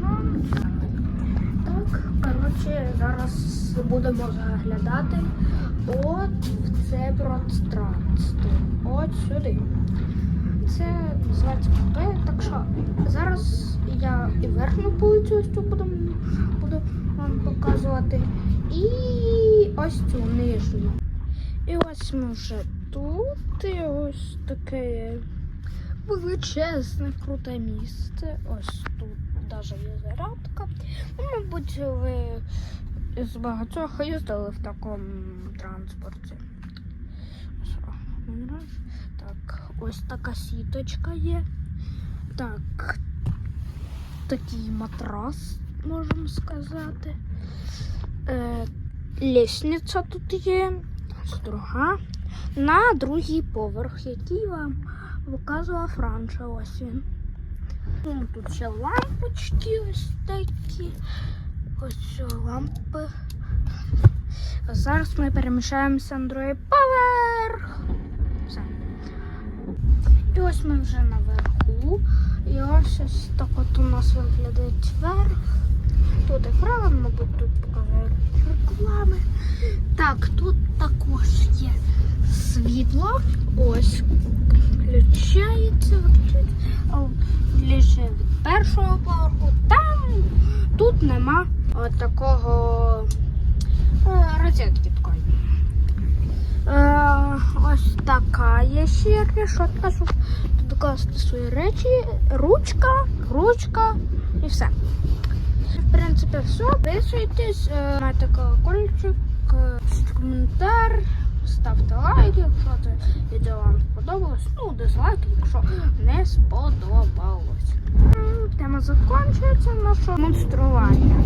Ну, Так, коротше, зараз будемо заглядати от це пространство. От сюди. Це називається купе. Так що зараз я і верхню полицю ось цю буду, буду вам показувати. І ось цю нижню. І ось ми вже тут. І ось таке величезне, круте місце. Ось тут навіть є зарядка. Ну, мабуть, ви з багатьох їздили в такому транспорті. Так, ось така сіточка є. Так, такий матрас, можемо сказати. Е, лісниця тут є. Друга. На другий поверх, який вам показував раніше. Ось він. Ну, тут ще лампочки ось такі. Ось лампи. А зараз ми переміщаємося на другий поверх. Все. І ось ми вже наверху. І ось ось так от у нас виглядає верх. Тут екран, мабуть, тут показують реклами. Так, тут також є світло. Ось включається, Лише від першого поверху. Там тут нема такого е, розетки такої. Е, ось така є ще решетка, тут класти свої речі, ручка, ручка і все. В принципі, все. Підписуйтесь, е, майте колокольчик, пишіть коментар, ставте лайк, якщо це відео вам дизлайк, якщо не сподобалось. Тема закінчується наше монстрування.